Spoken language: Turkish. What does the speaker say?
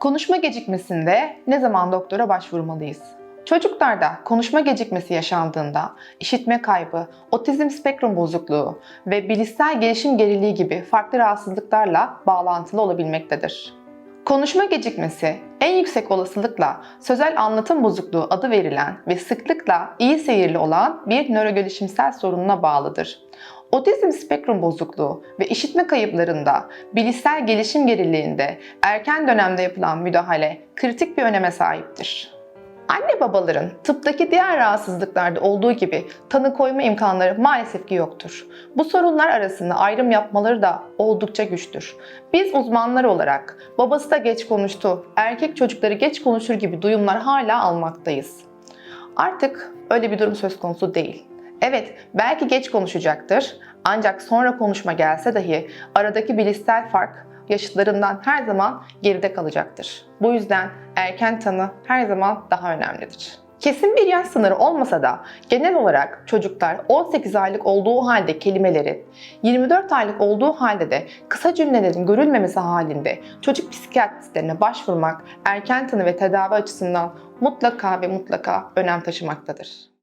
Konuşma gecikmesinde ne zaman doktora başvurmalıyız? Çocuklarda konuşma gecikmesi yaşandığında işitme kaybı, otizm spektrum bozukluğu ve bilişsel gelişim geriliği gibi farklı rahatsızlıklarla bağlantılı olabilmektedir. Konuşma gecikmesi en yüksek olasılıkla sözel anlatım bozukluğu adı verilen ve sıklıkla iyi seyirli olan bir nörogelişimsel sorununa bağlıdır. Otizm spektrum bozukluğu ve işitme kayıplarında, bilişsel gelişim geriliğinde erken dönemde yapılan müdahale kritik bir öneme sahiptir. Anne babaların tıptaki diğer rahatsızlıklarda olduğu gibi tanı koyma imkanları maalesef ki yoktur. Bu sorunlar arasında ayrım yapmaları da oldukça güçtür. Biz uzmanlar olarak babası da geç konuştu, erkek çocukları geç konuşur gibi duyumlar hala almaktayız. Artık öyle bir durum söz konusu değil. Evet, belki geç konuşacaktır ancak sonra konuşma gelse dahi aradaki bilişsel fark yaşıtlarından her zaman geride kalacaktır. Bu yüzden erken tanı her zaman daha önemlidir. Kesin bir yaş sınırı olmasa da genel olarak çocuklar 18 aylık olduğu halde kelimeleri, 24 aylık olduğu halde de kısa cümlelerin görülmemesi halinde çocuk psikiyatristlerine başvurmak erken tanı ve tedavi açısından mutlaka ve mutlaka önem taşımaktadır.